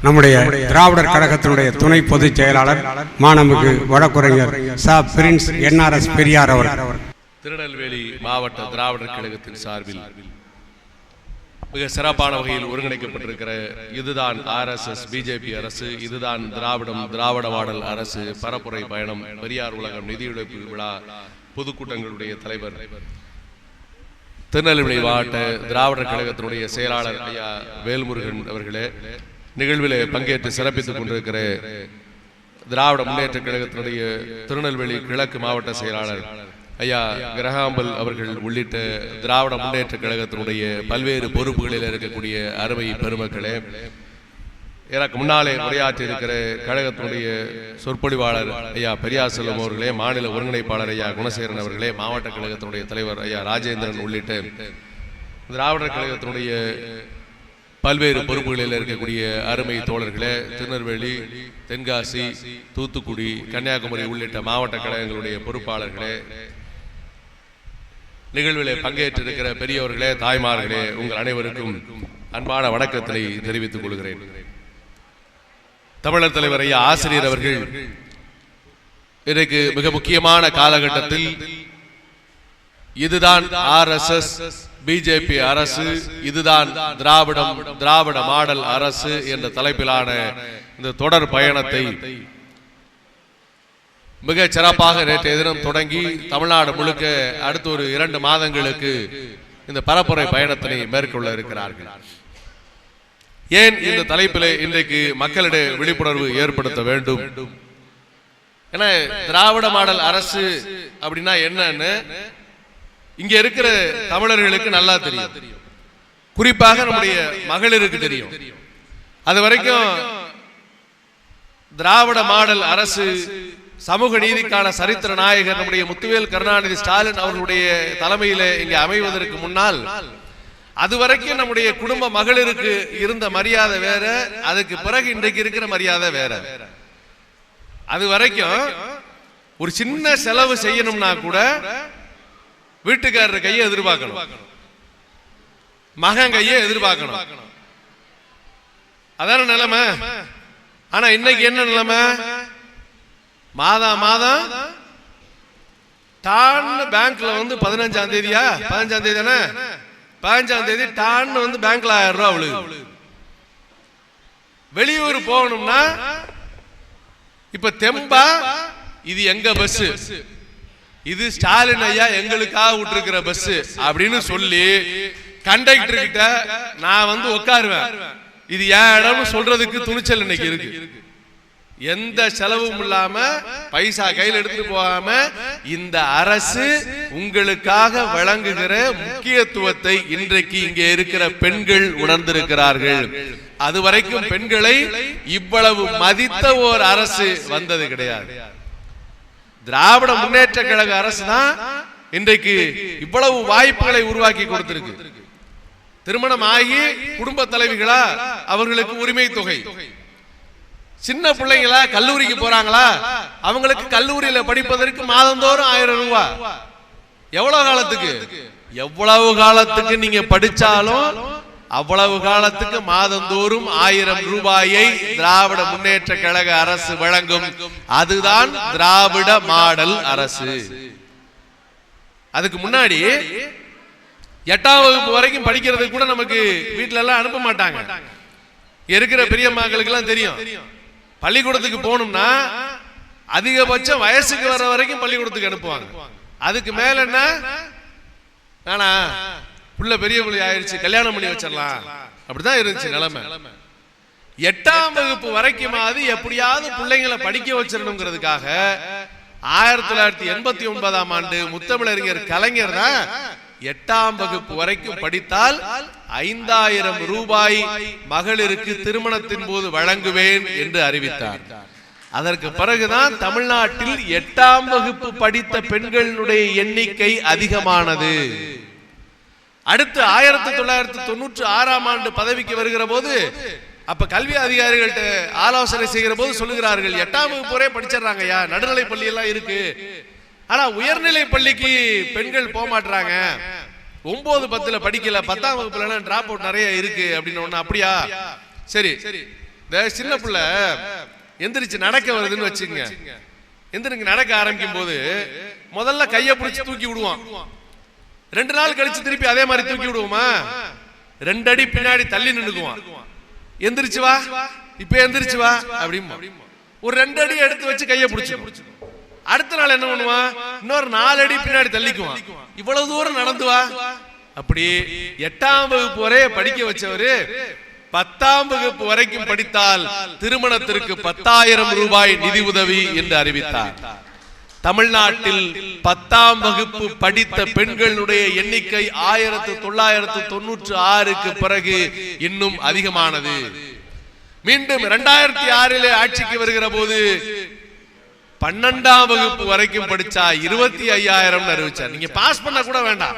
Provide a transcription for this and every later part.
நம்முடைய திராவிடர் கழகத்தினுடைய துணை பொதுச் செயலாளர் மாணமிகு வழக்குரைஞர் ச. பிரின்ஸ் என்ஆர்எஸ் பெரியார் அவர் திருநெல்வேலி மாவட்ட திராவிடர் கழகத்தின் சார்பில் மிக சிறப்பான வகையில் ஒருங்கிணைக்கப்பட்டிருக்கிற இதுதான் ஆர்எஸ்எஸ் பிஜேபி அரசு இதுதான் திராவிடம் திராவிட மாடல் அரசு பரப்புரை பயணம் பெரியார் உலகம் நிதியுழைப்பு விழா பொதுக்கூட்டங்களுடைய தலைவர். திருநெல்வேலி மாவட்ட திராவிடர் கழகத்தினுடைய செயலாளர் ஐயா வேல்முருகன் அவர்களே நிகழ்வில் பங்கேற்று சிறப்பித்துக் கொண்டிருக்கிற திராவிட முன்னேற்ற கழகத்தினுடைய திருநெல்வேலி கிழக்கு மாவட்ட செயலாளர் ஐயா கிரகாம்பல் அவர்கள் உள்ளிட்ட திராவிட முன்னேற்ற கழகத்தினுடைய பல்வேறு பொறுப்புகளில் இருக்கக்கூடிய அருமை பெருமக்களே எனக்கு முன்னாலே உரையாற்றி இருக்கிற கழகத்தினுடைய சொற்பொழிவாளர் ஐயா பெரியார் அவர்களே மாநில ஒருங்கிணைப்பாளர் ஐயா குணசேகரன் அவர்களே மாவட்ட கழகத்தினுடைய தலைவர் ஐயா ராஜேந்திரன் உள்ளிட்ட திராவிடர் கழகத்தினுடைய பல்வேறு பொறுப்புகளில் இருக்கக்கூடிய அருமை தோழர்களே திருநெல்வேலி தென்காசி தூத்துக்குடி கன்னியாகுமரி உள்ளிட்ட மாவட்ட கழகங்களுடைய பொறுப்பாளர்களே நிகழ்விலே பங்கேற்றிருக்கிற பெரியவர்களே தாய்மார்களே உங்கள் அனைவருக்கும் அன்பான வணக்கத்தை தெரிவித்துக் கொள்கிறேன். தமிழர் தலைவர் ஐயா ஆசிரியர் அவர்கள் இன்றைக்கு மிக முக்கியமான காலகட்டத்தில் இதுதான் ஆர்எஸ்எஸ் பிஜேபி அரசு இதுதான் திராவிடம் திராவிட மாடல் அரசு என்ற தலைப்பிலான இந்த தொடர் பயணத்தை மிக சிறப்பாக நேற்றைய தினம் தொடங்கி தமிழ்நாடு முழுக்க அடுத்த ஒரு இரண்டு மாதங்களுக்கு இந்த பரப்புரை பயணத்தினை மேற்கொள்ள இருக்கிறார்கள். ஏன் இந்த தலைப்பிலே இன்றைக்கு மக்களிடையே விழிப்புணர்வு ஏற்படுத்த வேண்டும்? ஏன்னா திராவிட மாடல் அரசு அப்படின்னா என்னன்னு இங்க இருக்கிற தமிழர்களுக்கு நல்லா தெரியும். குறிப்பாக நம்முடைய மகளிருக்கு தெரியும். அது வரைக்கும் திராவிட மாடல் அரசு சமூக நீதிக்கான சரித்திர நாயகர் நம்முடைய முத்துவேல் கருணாநிதி ஸ்டாலின் அவர்களுடைய தலைமையில இங்கே அமைவதற்கு முன்னால் அது வரைக்கும் நம்முடைய குடும்ப மகளிருக்கு இருந்த மரியாதை வேற அதுக்கு பிறகு இன்றைக்கு இருக்கிற மரியாதை வேற. அது வரைக்கும் ஒரு சின்ன செலவு செய்யணும்னா கூட வீட்டுக்காரர் கையை எதிர்பார்க்கணும். மகன் கையை எதிர்பார்க்கணும். அதான நிலைமை? ஆனா இன்னைக்கு என்ன நிலைமை? மாதா மாதம் டான்னு பேங்க்ல வந்து பதினஞ்சாம் தேதியா? பதினஞ்சாம் தேதி தானே? பதினஞ்சாம் தேதி டான்னு வந்து பேங்க்ல ஆயிரம் ரூபாய் அவளுக்கு வெளியூர் போகணும்னா இப்ப தெம்பா? இது எங்க பஸ் இது ஸ்டாலின் ஐயா எங்களுக்காக விட்டுருக்கிற பஸ் அப்படின்னு சொல்லி கண்டக்டர் கிட்ட நான் வந்து உட்காருவேன். இது என் இடம்னு சொல்றதுக்கு துணிச்சல் இன்னைக்கு இருக்கு. எந்த செலவும் இல்லாம பைசா கையில் எடுத்துட்டு போகாம இந்த அரசு உங்களுக்காக வழங்குகிற முக்கியத்துவத்தை இன்றைக்கு இங்கே இருக்கிற பெண்கள் உணர்ந்திருக்கிறார்கள். அது வரைக்கும் பெண்களை இவ்வளவு மதித்த ஓர் அரசு வந்தது கிடையாது. திராவிட முன்னேற்ற கழக அரசு தான் இன்றைக்கு இவ்வளவு வாய்ப்புகளை உருவாக்கி கொடுத்திருக்கு. திருமணம் ஆகி குடும்ப தலைவிகளா அவர்களுக்கு உரிமை தொகை. சின்ன பிள்ளைங்களா கல்லூரிக்கு போறாங்களா? அவங்களுக்கு கல்லூரியில படிப்பதற்கு மாதந்தோறும் ஆயிரம் ரூபாய் எவ்வளவு காலத்துக்கு? எவ்வளவு காலத்துக்கு நீங்க படிச்சாலும் அவ்வளவு காலத்துக்கு மாதந்தோறும் ஆயிரம் ரூபாயை திராவிட முன்னேற்ற கழக அரசு வழங்கும். அதுதான் திராவிட மாடல் அரசு. அதுக்கு முன்னாடி எட்டாம் வகுப்பு வரைக்கும் படிக்கிறதுக்கு கூட நமக்கு வீட்டுல எல்லாம் அனுப்ப மாட்டாங்க. இருக்கிற பெரிய எல்லாம் தெரியும். பள்ளிக்கூடத்துக்கு போகணும்னா அதிகபட்சம் வயசுக்கு வர வரைக்கும் பள்ளிக்கூடத்துக்கு அனுப்புவாங்க. அதுக்கு மேல என்ன வேணா புள்ள பெரிய புள்ளி ஆயிடுச்சு கல்யாணம் பண்ணி வச்சிடலாம். அப்படிதான் இருந்துச்சு நிலைமை. எட்டாம் வகுப்பு வரைக்குமாவது எப்படியாவது பிள்ளைங்களை படிக்க வச்சிடணுங்கிறதுக்காக ஆயிரத்தி தொள்ளாயிரத்தி எண்பத்தி ஒன்பதாம் ஆண்டு முத்தமிழறிஞர் கலைஞர் தான் எட்டாம் வகுப்பு வரைக்கும் படித்தால் ஐந்தாயிரம் ரூபாய் மகளிருக்கு திருமணத்தின் போது வழங்குவேன் என்று அறிவித்தார். அதற்கு பிறகுதான் தமிழ்நாட்டில் எட்டாம் வகுப்பு படித்த பெண்களுடைய எண்ணிக்கை அதிகமானது. அடுத்து ஆயிரத்தி தொள்ளாயிரத்தி தொண்ணூற்றி ஆறாம் ஆண்டு பதவிக்கு வருகிற போது அப்ப கல்வி அதிகாரிகள்ட்ட ஆலோசனை செய்கிற போது சொல்லுகிறார்கள் எட்டாம் வகுப்பு வரை படிச்சிடறாங்கய்யா நடுநிலை பள்ளி எல்லாம் இருக்கு. ஆனா உயர்நிலை பள்ளிக்கு பெண்கள் போக மாட்டாங்க ஒன்பது பத்துல படிக்கல பத்தாம் வகுப்புல டிராப் அவுட் நிறைய இருக்கு அப்படின்னு ஒண்ணு அப்படியா? சரி. இந்த சின்ன பிள்ளை எந்திரிச்சு நடக்க வருதுன்னு வச்சுங்க எந்திரிச்சு நடக்க ஆரம்பிக்கும் போது முதல்ல கையை பிடிச்சி தூக்கி விடுவான். ரெண்டு நாள் கழிச்சு திருப்பி அதே மாதிரி தூக்கி விடுவோமா? ரெண்டு அடி பின்னாடி தள்ளி நின்னுக்குவான். எந்திரிச்சு வா. இப்ப எந்திரிச்சு வா. அப்படிமா ஒரு ரெண்டு அடி எடுத்து வச்சு கையை புடிச்சு அடுத்த நாள் என்ன பண்ணுவான்? இன்னொரு நாலு அடி பின்னாடி தள்ளிக்குவான். இவ்வளவு தூரம் நடந்து வா. அப்படி எட்டாம் வகுப்பு வரைய படிக்க வச்சவரு பத்தாம் வகுப்பு வரைக்கும் படித்தால் திருமணத்திற்கு பத்தாயிரம் ரூபாய் நிதி உதவி என்று அறிவித்தார். தமிழ்நாட்டில் பத்தாம் வகுப்பு படித்த பெண்களுடைய எண்ணிக்கை ஆயிரத்து தொள்ளாயிரத்து தொண்ணூற்று ஆறுக்கு பிறகு இன்னும் அதிகமானது. மீண்டும் இரண்டாயிரத்தி ஆறிலே ஆட்சிக்கு வருகிற போது பன்னெண்டாம் வகுப்பு வரைக்கும் படிச்சா இருபத்தி ஐயாயிரம் அறிவிச்சார். நீங்க பாஸ் பண்ண கூட வேண்டாம்.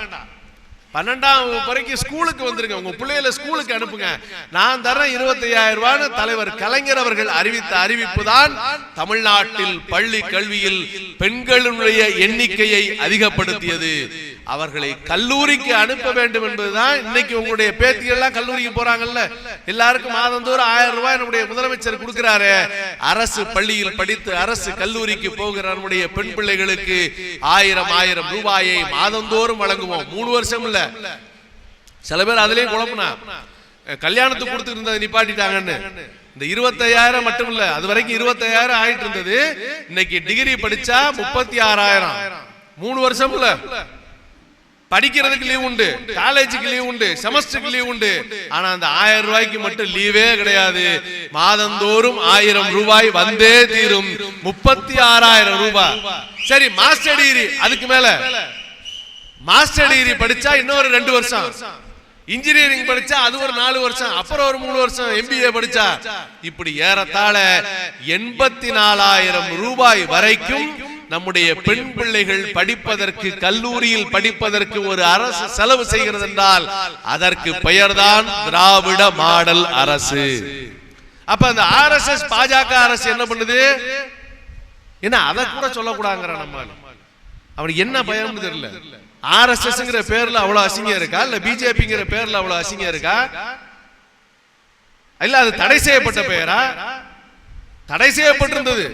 பன்னெண்டாம் வரைக்கும் ஸ்கூலுக்கு வந்துருங்க. உங்க பிள்ளைகளை ஸ்கூலுக்கு அனுப்புங்க. நான் தரேன் இருபத்தி ஐயாயிரம் ரூபான்னு தலைவர் கலைஞர் அவர்கள் அறிவித்த அறிவிப்பு தான். தமிழ்நாட்டில் பள்ளி கல்வியில் பெண்களுடைய எண்ணிக்கையை அதிகப்படுத்தியது. அவர்களை கல்லூரிக்கு அனுப்ப வேண்டும் என்பதுதான் இன்னைக்கு உங்களுடைய பேத்திகள் எல்லாம் கல்லூரிக்கு போறாங்கல்ல. எல்லாருக்கும் மாதந்தோறும் ஆயிரம் ரூபாய் நம்முடைய முதலமைச்சர் கொடுக்கிறாரு. அரசு பள்ளியில் படித்து அரசு கல்லூரிக்கு போகிற நம்முடைய பெண் பிள்ளைகளுக்கு ஆயிரம் ஆயிரம் ரூபாயை மாதந்தோறும் வழங்குவோம். மூணு வருஷம் இல்ல. சில பேர் அதுலயும் குழப்பினா கல்யாணத்துக்கு கொடுத்துட்டு இருந்தது நிப்பாட்டிட்டாங்கன்னு. இந்த இருபத்தையாயிரம் மட்டும் இல்ல அது வரைக்கும் இருபத்தையாயிரம் ஆயிட்டு இருந்தது. இன்னைக்கு டிகிரி படிச்சா முப்பத்தி ஆறாயிரம். மூணு வருஷம் இல்ல. படிக்கிறதுக்கு லீவ் உண்டு காலேஜுக்கு லீவ் உண்டு செமஸ்டருக்கு லீவ் உண்டு. ஆனா அந்த ஆயிரம் ரூபாய்க்கு மட்டும் லீவே கிடையாது. மாதந்தோறும் ஆயிரம் ரூபாய் வந்தே தீரும். முப்பத்தி ஆறாயிரம் ரூபாய் சரி மாஸ்டர் டிகிரி அதுக்கு மேல. மாஸ்டர் டிகிரி படிச்சா இன்னொரு ரெண்டு வருஷம். இன்ஜினியரிங் படிச்சா அது ஒரு நாலு வருஷம். அப்புறம் ஒரு மூணு வருஷம். எம்பிஏ படிச்சா. இப்படி ஏறத்தாழ எண்பத்தி நாலாயிரம் ரூபாய் வரைக்கும் நம்முடைய பெண் பிள்ளைகள் படிப்பதற்கு கல்லூரியில் படிப்பதற்கு ஒரு அரசு செலவு செய்கிறது என்றால் அதற்கு பெயர்தான் திராவிட மாடல் அரசு. அப்ப அந்த ஆர்எஸ்எஸ் பாஜக அரசு என்ன பண்ணுது? என்ன அதை கூட சொல்லக்கூடாங்கிற நம்ம அவனுக்கு என்ன பயம்னு தெரியல. ஆர்எஸ்எஸ்ங்கிற பேர்ல அவ்வளவு அசிங்கம் இருக்கா? இல்ல பிஜேபிங்கிற பேர்ல அவ்வளவு அசிங்கம் இருக்கா? இல்ல அது தடை செய்யப்பட்ட பெயரா? தடை செய்யப்பட்டிருந்தது.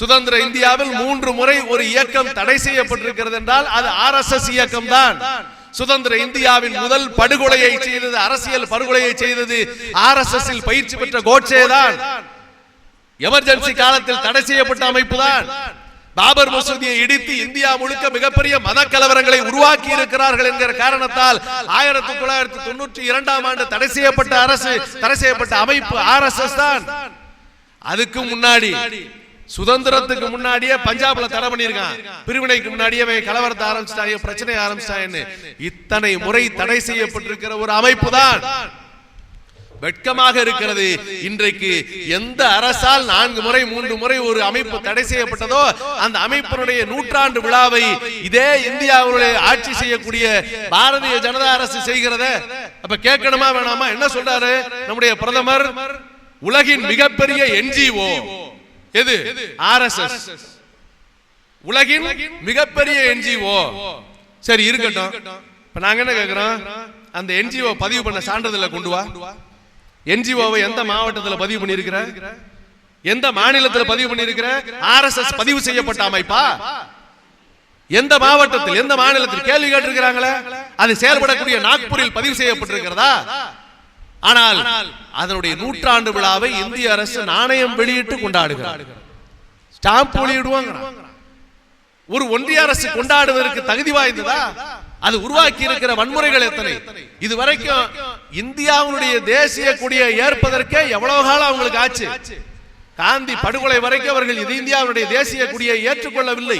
சுதந்திர இந்தியாவில் மூன்று முறை ஒரு இயக்கம் தடை செய்யப்பட்டிருக்கிறது என்றால் அது ஆர்எஸ்எஸ் இயக்கம் தான் சுதந்திர இந்தியாவின் முதல் படுகொலையை செய்தது அரசியல் படுகொலையை செய்தது ஆர்எஸ்எஸ் பயிற்சி பெற்ற கோட்சே தான். எமர்ஜென்சி காலத்தில் தடை செய்யப்பட்ட அமைப்பு தான் பாபர் மசூதியை இடித்து இந்தியா முழுக்க மிகப்பெரிய மத கலவரங்களை உருவாக்கி இருக்கிறார்கள் என்கிற காரணத்தால் ஆயிரத்தி தொள்ளாயிரத்தி தொண்ணூற்றி இரண்டாம் ஆண்டு தடை செய்யப்பட்ட அரசு தடை செய்யப்பட்ட அமைப்பு ஆர்எஸ்எஸ் தான். அதுக்கு முன்னாடி சுதந்திரத்துக்கு முன்னாடியே பஞ்சாப்ல தடை பண்ணிருக்கான் பிரிவினைக்கு முன்னாடியே கலவரத்தை ஆரம்பிச்சிட்டாங்க பிரச்சனை ஆரம்பிச்சிட்டாங்கன்னு இத்தனை முறை தடை செய்யப்பட்டிருக்கிற ஒரு அமைப்பு தான். வெட்கமாக இருக்கிறது. இன்றைக்கு எந்த அரசால் நான்கு முறை மூன்று முறை ஒரு அமைப்பு தடை செய்யப்பட்டதோ அந்த அமைப்பினுடைய நூற்றாண்டு விழாவை இதே இந்தியாவுடைய ஆட்சி செய்யக்கூடிய பாரதிய ஜனதா அரசு செய்கிறத அப்ப கேட்கணுமா வேணாமா? என்ன சொல்றாரு? நம்முடைய பிரதமர் உலகின் மிகப்பெரிய என்ஜிஓ. எது? ஆர்எஸ்எஸ். உலகின் மிகப்பெரிய என்ஜிஓ. சரி இருக்கட்டும். இப்ப நாங்க என்ன கேக்குறோம் அந்த என்ஜிஓ பதிவு பண்ண சான்றிதழை கொண்டு வா. என்ஜிஓவை எந்த மாவட்டத்தில் பதிவு பண்ணியிருக்கிற எந்த மாநிலத்தில் பதிவு பண்ணியிருக்கிற ஆர்எஸ்எஸ் பதிவு செய்யப்பட்ட அமைப்பா? எந்த மாவட்டத்தில் எந்த மாநிலத்தில் கேள்வி கேட்டிருக்கிறாங்களே? அது செயல்படக்கூடிய நாக்பூரில் பதிவு செய்யப்பட்டிருக்கிறதா? ஆனால் அதனுடைய நூற்றாண்டு விழாவை இந்திய அரசு நாணயம் வெளியிட்டு கொண்டாடுகிறார். ஸ்டாம்ப் வெளியிடுவாங்க ஒரு ஒன்றிய அரசு கொண்டாடுவதற்கு தகுதி வாய்ந்ததா? அது உருவாக்கி இருக்கிற வன்முறைகள் எத்தனை? இது வரைக்கும் இந்தியாவுடைய தேசிய கொடியை ஏற்பதற்கே எவ்வளவு காலம் அவங்களுக்கு ஆச்சு? காந்தி படுகொலை வரைக்கும் அவர்கள் இது இந்தியாவுடைய தேசிய கொடியை ஏற்றுக்கொள்ளவில்லை.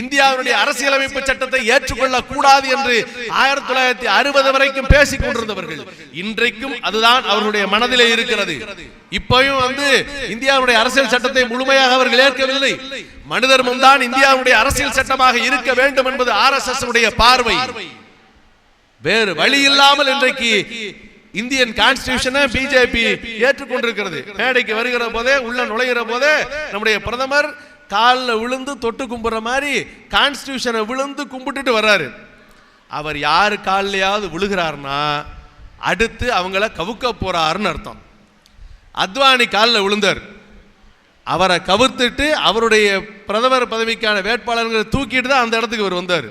இந்தியாவினுடைய அரசியலமைப்பு சட்டத்தை ஏற்றுக்கொள்ள கூடாது என்று ஆயிரத்தி தொள்ளாயிரத்தி அறுபது வரைக்கும் பேசிக் கொண்டிருந்தவர்கள். இன்றைக்கும் அதுதான் அவர்களுடைய மனதிலே இருக்கிறது. இப்பயும் வந்து இந்தியாவுடைய அரசியல் சட்டத்தை முழுமையாக அவர்கள் ஏற்கவில்லை. மனிதர்மம் தான் இந்தியாவுடைய அரசியல் சட்டமாக இருக்க வேண்டும் என்பது ஆர் எஸ் எஸ் பார்வை. வேறு வழி இல்லாமல் இன்றைக்கு இந்தியன் கான்ஸ்டியூஷனை பிஜேபி ஏற்றுக்கொண்டிருக்கிறது. மேடைக்கு வருகிற போதே உள்ள நுழைகிற போதே நம்முடைய பிரதமர் காலில் விழுந்து தொட்டு கும்பிட்ற மாதிரி கான்ஸ்டியூஷனை விழுந்து கும்பிட்டுட்டு வர்றாரு. அவர் யார் காலிலையாவது விழுகிறார்னா அடுத்து அவங்கள கவுக்க போகிறாருன்னு அர்த்தம். அத்வானி காலில் விழுந்தார். அவரை கவுத்துட்டு அவருடைய பிரதமர் பதவிக்கான வேட்பாளர்களை தூக்கிட்டு தான் அந்த இடத்துக்கு அவர் வந்தார்.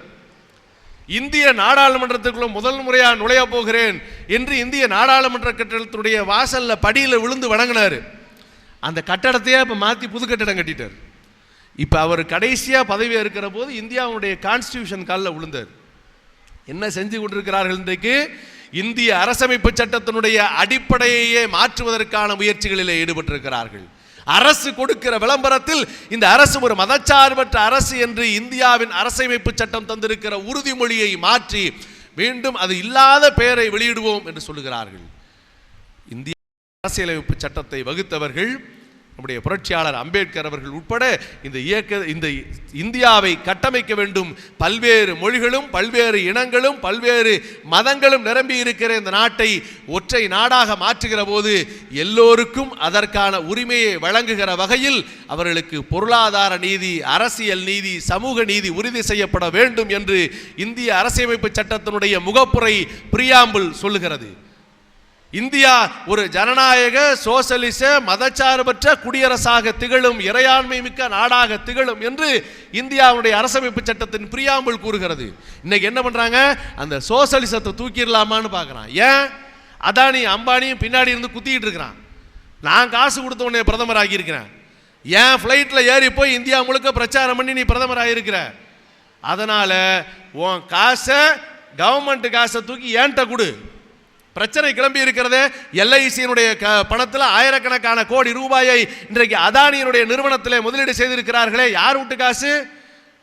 இந்திய நாடாளுமன்றத்துக்குள்ள முதல் முறையாக நுழைய போகிறேன் என்று இந்திய நாடாளுமன்ற கட்டடத்துடைய வாசலில் படியில் விழுந்து வணங்கினார். அந்த கட்டடத்தையே இப்போ மாற்றி புது கட்டடம் கட்டிட்டார். இப்போ அவர் கடைசியாக பதவி இருக்கிற போது இந்தியாவுடைய கான்ஸ்டிடியூஷன் காலில் விழுந்தார். என்ன செஞ்சு கொண்டிருக்கிறார்கள் இன்றைக்கு? இந்திய அரசமைப்பு சட்டத்தினுடைய அடிப்படையையே மாற்றுவதற்கான முயற்சிகளிலே ஈடுபட்டிருக்கிறார்கள். அரசு கொடுக்கிற விளம்பரத்தில் இந்த அரசு ஒரு மதச்சார்பற்ற அரசு என்று இந்தியாவின் அரசமைப்பு சட்டம் தந்திருக்கிற உறுதிமொழியை மாற்றி மீண்டும் அது இல்லாத பெயரை வெளியிடுவோம் என்று சொல்லுகிறார்கள். இந்திய அரசியலமைப்பு சட்டத்தை வகுத்தவர்கள் நம்முடைய புரட்சியாளர் அம்பேத்கர் அவர்கள் உட்பட இந்த இயக்க இந்த இந்தியாவை கட்டமைக்க வேண்டும். பல்வேறு மொழிகளும் பல்வேறு இனங்களும் பல்வேறு மதங்களும் நிரம்பி இருக்கிற இந்த நாட்டை ஒற்றை நாடாக மாற்றுகிற போது எல்லோருக்கும் அதற்கான உரிமையை வழங்குகிற வகையில் அவர்களுக்கு பொருளாதார நீதி அரசியல் நீதி சமூக நீதி உறுதி செய்யப்பட வேண்டும் என்று இந்திய அரசியமைப்பு சட்டத்தினுடைய முகப்புரை பிரியாம்பிள் சொல்லுகிறது. இந்தியா ஒரு ஜனநாயக சோசலிச மதச்சார்பற்ற குடியரசாக திகழும் இறையாண்மை மிக்க நாடாக திகழும் என்று இந்தியாவுடைய அரசமைப்பு சட்டத்தின் பிரியாமல் கூறுகிறது. இன்னைக்கு என்ன பண்ணுறாங்க அந்த சோசலிசத்தை தூக்கிடலாமான்னு பார்க்குறான். ஏன்? அதானி அம்பானியும் பின்னாடி இருந்து குத்திக்கிட்டு இருக்கிறான். நான் காசு கொடுத்த உடனே பிரதமர் ஆகியிருக்கிறேன். ஏன்? ஃப்ளைட்டில் ஏறி போய் இந்தியா முழுக்க பிரச்சாரம் பண்ணி நீ பிரதமர் ஆகியிருக்கிற. அதனால் உன் காசை கவர்மெண்ட் காசை தூக்கி ஏன்ட்ட கொடு. பிரச்சனை கிளம்பி இருக்கிறது எல்ஐசியினுடைய பணத்தில் ஆயிரக்கணக்கான கோடி ரூபாயை இன்றைக்கு அதானியினுடைய நிறுவனத்தில் முதலீடு செய்திருக்கிறார்களே. யார் வீட்டு காசு?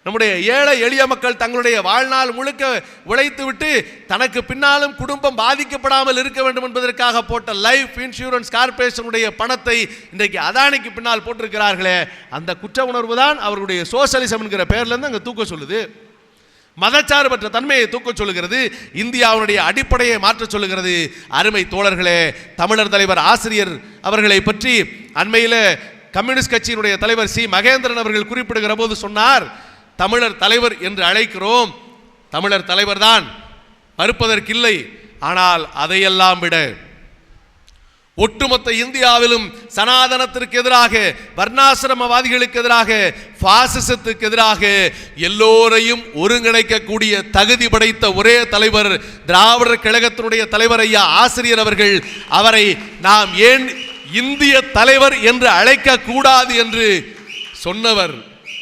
நம்முடைய ஏழை எளிய மக்கள் தங்களுடைய வாழ்நாள் முழுக்க உழைத்து விட்டு தனக்கு பின்னாலும் குடும்பம் பாதிக்கப்படாமல் இருக்க வேண்டும் என்பதற்காக போட்ட லைஃப் இன்சூரன்ஸ் கார்பரேஷனுடைய பணத்தை இன்றைக்கு அதானிக்கு பின்னால் போட்டிருக்கிறார்களே. அந்த குற்ற உணர்வு தான் அவர்களுடைய சோசலிசம் என்கிற பெயர்ல அங்கே தூக்க சொல்லுது. மதச்சார்பற்ற தன்மையை தூக்க சொல்லுகிறது இந்தியாவுடைய அடிப்படையை மாற்ற சொல்லுகிறது. அருமை தோழர்களே தமிழர் தலைவர் ஆசிரியர் அவர்களை பற்றி அண்மையில் கம்யூனிஸ்ட் கட்சியினுடைய தலைவர் சி. மகேந்திரன் அவர்கள் குறிப்பிடுகிற போது சொன்னார் தமிழர் தலைவர் என்று அழைக்கிறோம். தமிழர் தலைவர் தான் மறுப்பதற்கில்லை. ஆனால் அதையெல்லாம் விட ஒட்டுமொத்த இந்தியாவிலும் சனாதனத்திற்கு எதிராக வர்ணாசிரமவாதிகளுக்கு எதிராக பாசிசத்துக்கு எதிராக எல்லோரையும் ஒருங்கிணைக்கக்கூடிய தகுதி படைத்த ஒரே தலைவர் திராவிடர் கழகத்தினுடைய தலைவர் ஐயா ஆசிரியர் அவர்கள் அவரை நாம் ஏன் இந்திய தலைவர் என்று அழைக்க கூடாது என்று சொன்னவர்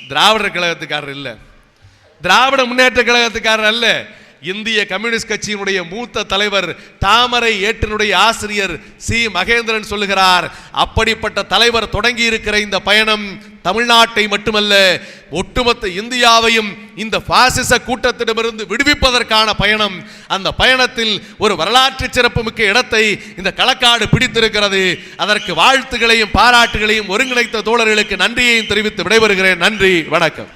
திராவிடர் கழகத்துக்காரர் இல்லை. திராவிட முன்னேற்ற கழகத்துக்காரர் அல்ல. இந்திய கம்யூனிஸ்ட் கட்சியினுடைய மூத்த தலைவர் தாமரை ஏற்றினுடைய ஆசிரியர் சி. மகேந்திரன் சொல்லுகிறார் அப்படிப்பட்ட தலைவர் தொடங்கி இருக்கிற இந்த பயணம் தமிழ்நாட்டை மட்டுமல்ல ஒட்டுமொத்த இந்தியாவையும் இந்த பாசிச கூட்டத்திடமிருந்து விடுவிப்பதற்கான பயணம். அந்த பயணத்தில் ஒரு வரலாற்று சிறப்புமிக்க இடத்தை இந்த களக்காடு பிடித்திருக்கிறது. அதற்கு வாழ்த்துகளையும் பாராட்டுகளையும் ஒருங்கிணைத்த தோழர்களுக்கு நன்றியையும் தெரிவித்து விடைபெறுகிறேன். நன்றி வணக்கம்.